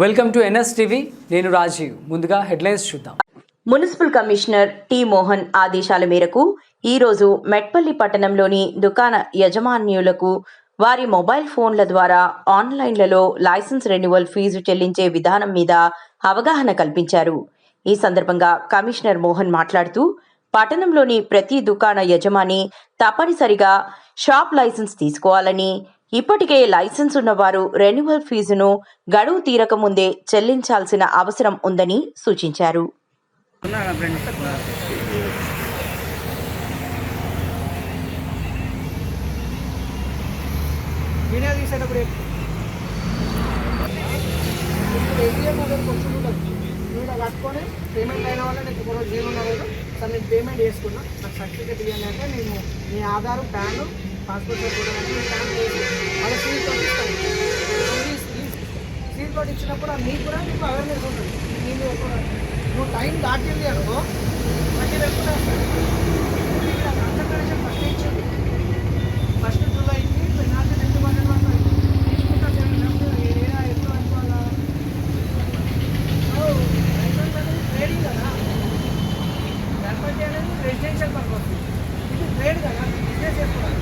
Welcome to NS TV నేను రాజీవ్. ముందుగా headlines చూద్దాం. మున్సిపల్ కమిషనర్ టి మోహన్ ఆదేశాల మేరకు ఈరోజు మెట్పల్లి పట్టణంలోని దుకాణ యజమాన్యులకు వారి మొబైల్ ఫోన్ల ద్వారా ఆన్లైన్లలో లైసెన్స్ రెన్యువల్ ఫీజు చెల్లించే విధానం మీద అవగాహన కల్పించారు. ఈ సందర్భంగా కమిషనర్ మోహన్ మాట్లాడుతూ పట్టణంలోని ప్రతి దుకాణ యజమాని తప్పనిసరిగా షాప్ లైసెన్స్ తీసుకోవాలని ఇప్పటికే లైసెన్స్ ఉన్నవారు రెన్యువల్ ఫీజును గడువు తీరక ముందే చెల్లించాల్సిన అవసరం ఉందని సూచించారు. కట్టుకొని పేమెంట్ అయిన వల్ల నీకు కూడా జీవన సార్ నేను పేమెంట్ చేసుకున్నా నాకు సర్టిఫికేట్ ఇవ్వాలంటే నేను మీ Aadhaar PAN passport size photo వాళ్ళ సీల్ తోటి ఇస్తాను సీల్ తోటి ఇచ్చినప్పుడు మీకు కూడా మీకు అవేర్నెస్ ఉంటుంది. మీరు ఒక నువ్వు టైం దాటింది అనుకో మళ్ళీ పెట్టుకుంటా కాన్సన్ట్రేషన్ ఫస్ట్ ఇచ్చింది ఫస్ట్ జూలై అయింది నాకు రెండు వందల వరకు తీసుకుంటా ఏడా ఎప్పుడు అనుకోవాలా? ట్రేడింగ్ కదా. గణపతి అనేది రెసిడెన్షియల్ పర్పస్ ఇది ట్రేడ్ కదా బిజినెస్ చేసుకోవాలి